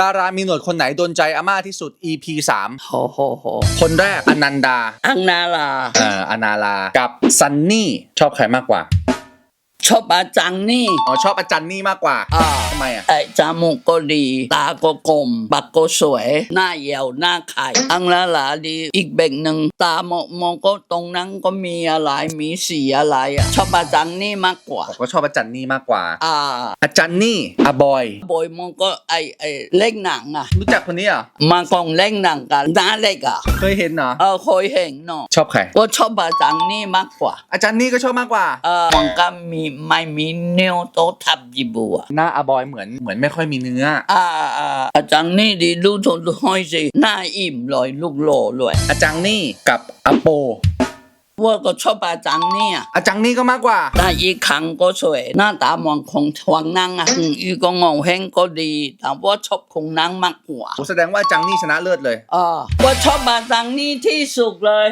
ดารามีหนวดคนไหนโดนใจอาม่าที่สุด EP โหโหโห3คนแรกอนันดา อังนาลา เอ่ออนาลา กับซันนี่ ชอบใครมากกว่า ชอบอาจังนี่ อ๋อชอบอาจารย์นี่มากกว่าอ่า ทำไมอะ ไอ้จมูกก็ดี ตาก็กลมปากก็สวย หน้าเหี่ยวหน้าไข่อังลาลาดี อีกเบ่งหนึ่งตามองมองก็ตรงนั้นก็มีอะไรมีสีอะไรอะชอบอาจังนี่มากกว่า ผมก็ชอบอาจารย์นี่มากกว่า อ่าอาจารย์นี่อาบอย บอยมองก็ไอไอเล่นหนังอะรู้จักคนนี้เหรอมากองเล่นหนังกันหน้าเล็กอะเคยเห็นเหรอเออเคยเห็นเนาะชอบใครก็ชอบอาจังนี่มากกว่าอาจารย์นี่ก็ชอบมากกว่า เออมันก็มีไม่มีเนื้อโตทับยิบัวหน้าอาบอยเหมือนเหมือนไม่ค่อยมีเนื้อ อ่าอ่าอาจังนี่ดีลูกทนห้อยสิหน้าอิ่มลอยลูกโหล่เลยอาจารย์นี่กับอาโป ว่าก็ชอบอาจังนี่อะอาจารย์นี่ก็มากกว่า แต่อีกครั้งก็สวย หน้าตามองของทวงนั่งอะอืมอีกก็งงเฮงก็ดี แต่ว่าชอบคงนั่งมากกว่าโอ้แสดงว่าอาจารย์นี่ชนะเลิศเลย อ่าว่าชอบอาจังนี่ที่สุดเลย